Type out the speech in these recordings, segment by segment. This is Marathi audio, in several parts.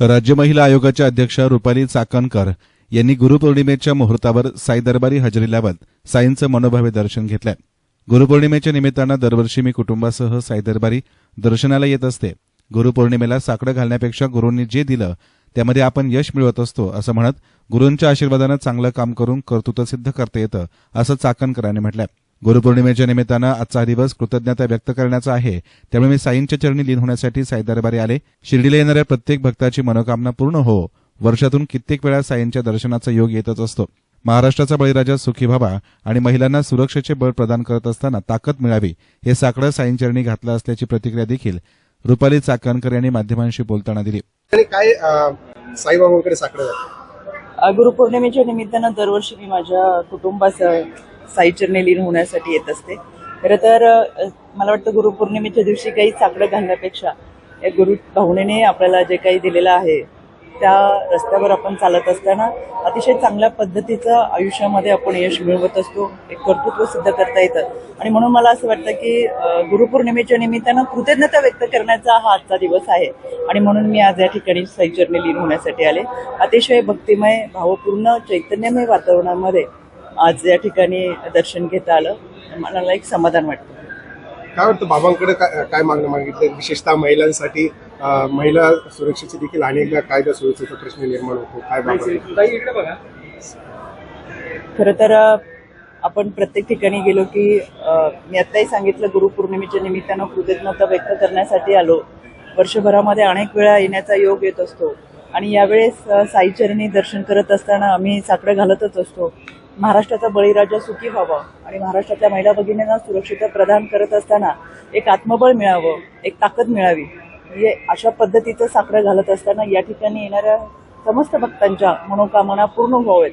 राज्य महिला आयोगाच्या अध्यक्षा रुपाली चाकणकर यांनी गुरुपौर्णिमेच्या मुहूर्तावर साई दरबारी हजेरी लावत साईंचं मनोभावे दर्शन घेतलंय. गुरुपौर्णिमेच्या निमित्तानं दरवर्षी मी कुटुंबासह साई दरबारी दर्शनाला येत असते. गुरुपौर्णिमेला साकडं घालण्यापेक्षा गुरूंनी जे दिलं त्यामध्ये आपण यश मिळवत असतो असं म्हणत गुरूंच्या आशीर्वादानं चांगलं काम करून कर्तृत्व सिद्ध करता येतं असं चाकणकरांनी आहे गुरुपौर्णिमेच्या निमित्तानं आजचा हा दिवस कृतज्ञता व्यक्त करण्याचा आहे. त्यामुळे मी साईंच्या चरणी लीन होण्यासाठी साई दरबारी आले. शिर्डीला येणाऱ्या प्रत्येक भक्ताची मनोकामना पूर्ण हो. वर्षातून कित्येक वेळा साईंच्या दर्शनाचा योग येतच असतो. महाराष्ट्राचा बळीराजा सुखी व्हावा आणि महिलांना सुरक्षेचे बळ प्रदान करत असताना ताकद मिळावी हे साकडं साईंचरणी घातलं असल्याची प्रतिक्रिया देखील रुपाली चाकणकर यांनी माध्यमांशी बोलताना दिली. आणि काय साईबाबांकडे साकडं गुरुपौर्णिमेच्या निमित्तानं दरवर्षी मी माझ्या कुटुंबासह साईचरने लीन होण्यासाठी येत असते. खरं तर मला वाटतं गुरुपौर्णिमेच्या दिवशी काही साकडं घालण्यापेक्षा या गुरु भावनेने आपल्याला जे काही दिलेलं आहे त्या रस्त्यावर आपण चालत असताना अतिशय चांगल्या पद्धतीचं आयुष्यामध्ये आपण यश मिळवत असतो. एक कर्तृत्व सिद्ध करता येतं. आणि म्हणून मला असं वाटतं की गुरुपौर्णिमेच्या निमित्तानं कृतज्ञता व्यक्त करण्याचा हा आजचा दिवस आहे. आणि म्हणून मी आज या ठिकाणी सैचरणी लीन होण्यासाठी आले. अतिशय भक्तिमय भावपूर्ण चैतन्यमय वातावरणामध्ये आज या ठिकाणी दर्शन घेता आलं. मला एक समाधान वाटतं. काय वाटतं बाबांकडे काय काय मागणं मागितलं? विशेषतः महिलांसाठी महिला सुरक्षेचे देखील अनेकदा कायदा सुरक्षेचा प्रश्न निर्माण होतो. काय बाबा? खरं तर आपण प्रत्येक ठिकाणी गेलो की मी आत्ताही सांगितलं गुरुपौर्णिमेच्या निमित्तानं कृतज्ञता व्यक्त करण्यासाठी आलो. वर्षभरामध्ये अनेक वेळा येण्याचा योग येत असतो. आणि यावेळेस साईचरणी दर्शन करत असताना आम्ही साकडं घालतच असतो. महाराष्ट्राचा बळीराजा सुखी व्हावं आणि महाराष्ट्रातल्या महिला भगिनींना सुरक्षित प्रदान करत असताना एक आत्मबळ मिळावं एक ताकद मिळावी. हे अशा पद्धतीचं साखरं घालत असताना या ठिकाणी येणाऱ्या समस्त भक्तांच्या मनोकामना पूर्ण व्हावेत.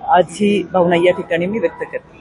आज ही भावना या ठिकाणी मी व्यक्त करते.